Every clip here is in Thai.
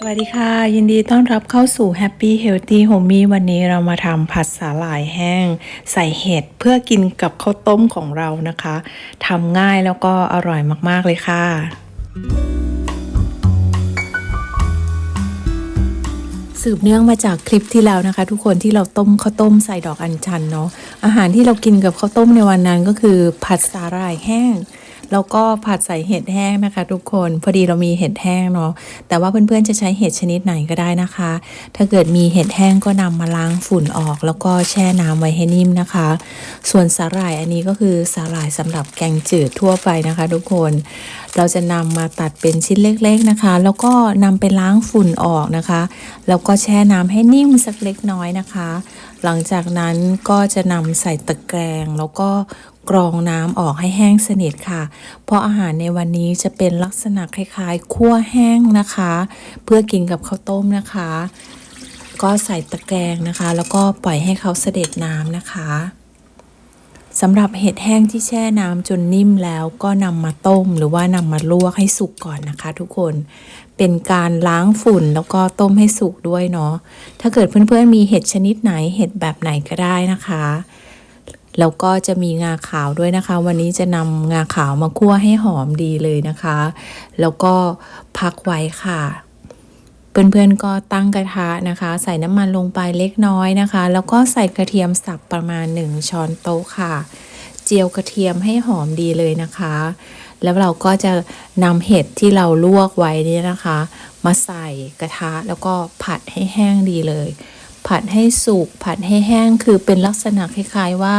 สวัสดีค่ะ ยินดีต้อนรับเข้าสู่ Happy Healthy Homey วันนี้เรามาทำผัดสาหร่ายแห้ง ใส่เห็ดเพื่อกินกับข้าวต้มของเรานะคะทำง่ายแล้วก็อร่อยมาก ๆ เลยค่ะ สืบเนื่องมาจากคลิปที่แล้วนะคะ ทุกคนที่เราต้มข้าวต้มใส่ดอกอัญชันเนาะอาหารที่เรากินกับข้าวต้มในวันนั้นก็คือผัดสาหร่ายแห้ง แล้วก็ผัดใส่เห็ดแห้งนะคะ ทุกคนพอดีเรามีเห็ดแห้งเนาะแต่ว่าเพื่อนๆจะใช้เห็ดชนิดไหนก็ได้นะคะ ถ้าเกิดมีเห็ดแห้งก็นำมาล้างฝุ่นออก แล้วก็แช่น้ำไว้ให้นิ่มนะคะ ส่วนสาหร่ายอันนี้ก็คือสาหร่ายสำหรับแกงจืดทั่วไปนะคะ ทุกคนเราจะนำมาตัดเป็นชิ้นเล็กๆนะคะ แล้วก็นำไปล้างฝุ่นออกนะคะ แล้วก็แช่น้ำให้นิ่มสักเล็กน้อยนะคะ หลังจากนั้นก็จะนำใส่ตะแกรงแล้วก็ กรองน้ำออกให้แห้งสนิทค่ะ เพราะอาหารในวันนี้จะเป็นลักษณะคล้ายๆคั่วแห้งนะคะ เพื่อกินกับข้าวต้มนะคะ ก็ใส่ตะแกรงนะคะ แล้วก็ปล่อยให้เขาเสด็จน้ำนะคะสำหรับเห็ดแห้งที่แช่น้ำจนนิ่มแล้วก็นำมาต้มหรือว่านำมาลวกให้สุกก่อนนะคะ ทุกคนเป็นการล้างฝุ่นแล้วก็ต้มให้สุกด้วยเนาะถ้าเกิดเพื่อนๆมีเห็ดชนิดไหนเห็ดแบบไหนก็ได้นะคะ แล้วก็จะมีงาขาวด้วยนะคะ วันนี้จะนำงาขาวมาคั่วให้หอมดีเลยนะคะ แล้วก็พักไว้ค่ะเพื่อนๆก็ตั้งกระทะนะคะ ใส่น้ำมันลงไปเล็กน้อยนะคะ แล้วก็ใส่กระเทียมสับประมาณ 1 ช้อนโต๊ะค่ะ เจียวกระเทียมให้หอมดีเลยนะคะ แล้วเราก็จะนำเห็ดที่เราลวกไว้นี่นะคะ มาใส่กระทะแล้วก็ผัดให้แห้งดีเลย ผัดให้สุกผัดให้แห้งคือเป็นลักษณะคล้ายๆว่า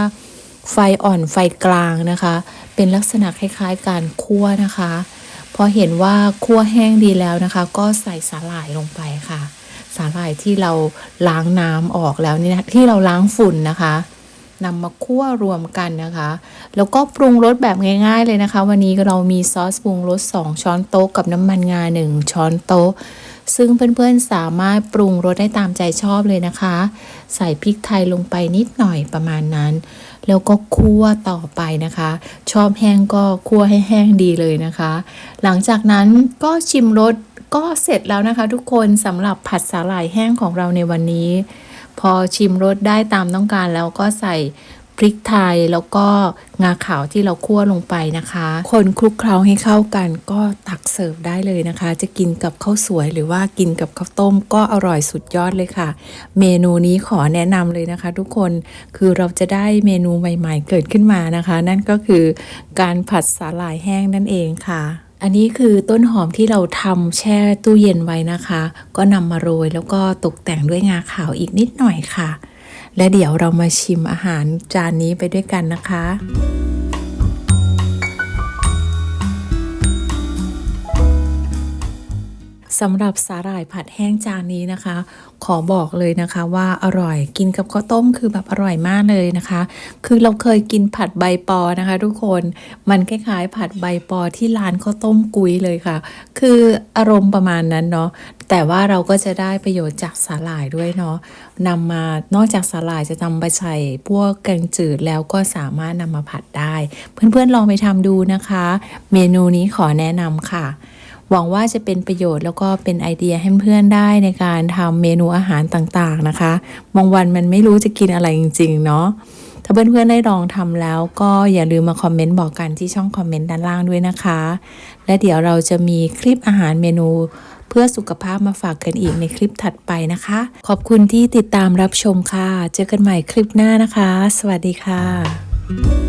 ไฟอ่อนไฟกลางนะคะ เป็นลักษณะคล้ายๆ การคั่วนะคะ พอเห็นว่าคั่วแห้งดีแล้วนะคะ ก็ใส่สาหร่ายลงไปค่ะ สาหร่ายที่เราล้างน้ำออกแล้วนี่นะที่เราล้างฝุ่นนะคะนำมาคั่วรวมกันนะคะ แล้วก็ปรุงรสแบบง่ายๆเลยนะคะ วันนี้เรามีซอสปรุงรส 2 ช้อนโต๊ะกับน้ำมันงา 1 ช้อนโต๊ะ ซึ่งเพื่อนๆสามารถปรุงรสได้ตามใจชอบเลยนะคะ ใส่พริกไทยลงไปนิดหน่อยประมาณนั้น แล้วก็คั่วต่อไปนะคะ ชอบแห้งก็คั่วให้แห้งดีเลยนะคะ หลังจากนั้นก็ชิมรสก็เสร็จแล้วนะคะ ทุกคนสำหรับผัดสาหร่ายแห้งของเราในวันนี้ พอชิมรสได้ตามต้องการแล้วก็ใส่ พริกไทยแล้วก็งาขาวที่เราคั่วลงไปนะคะ คนคลุกเคล้าให้เข้ากันก็ตักเสิร์ฟได้เลยนะคะ จะกินกับข้าวสวยหรือว่ากินกับข้าวต้มก็อร่อยสุดยอดเลยค่ะ เมนูนี้ขอแนะนำเลยนะคะ ทุกคนคือเราจะได้เมนูใหม่ ๆ เกิดขึ้นมานะคะ นั่นก็คือการผัดสาหร่ายแห้งนั่นเองค่ะอันนี้คือต้นหอมที่เราทำแช่ตู้เย็นไว้นะคะ ก็นำมาโรยแล้วก็ตกแต่งด้วยงาขาวอีกนิดหน่อยค่ะ และเดี๋ยวเรามาชิมอาหารจานนี้ไปด้วยกันนะคะ สำหรับสาหร่ายผัดแห้งจานนี้นะคะ ขอบอกเลยนะคะว่าอร่อยกินกับข้าวต้มคือแบบอร่อยมากเลยนะคะ คือเราเคยกินผัดใบปอนะคะ ทุกคนมันคล้ายๆผัดใบปอที่ร้านข้าวต้มกุ้ยเลยค่ะ คืออารมณ์ประมาณนั้นเนาะแต่ว่าเราก็จะได้ประโยชน์จากสาหร่ายด้วยเนาะนำมานอกจากสาหร่ายจะนำไปใส่พวกแกงจืดแล้วก็สามารถนำมาผัดได้ เพื่อนๆลองไปทำดูนะคะ เมนูนี้ขอแนะนำค่ะ หวังว่าจะเป็นประโยชน์แล้วก็เป็นไอเดียให้เพื่อนได้ในการทำเมนูอาหารต่างๆนะคะ บางวันมันไม่รู้จะกินอะไรจริง ๆ เนาะถ้าเพื่อนๆได้ลองทำแล้วก็อย่าลืมมาคอมเมนต์บอกกันที่ช่องคอมเมนต์ด้านล่างด้วยนะคะ และเดี๋ยวเราจะมีคลิปอาหารเมนูเพื่อสุขภาพมาฝากกันอีกในคลิปถัดไปนะคะ ขอบคุณที่ติดตามรับชมค่ะ เจอกันใหม่คลิปหน้านะคะ สวัสดีค่ะ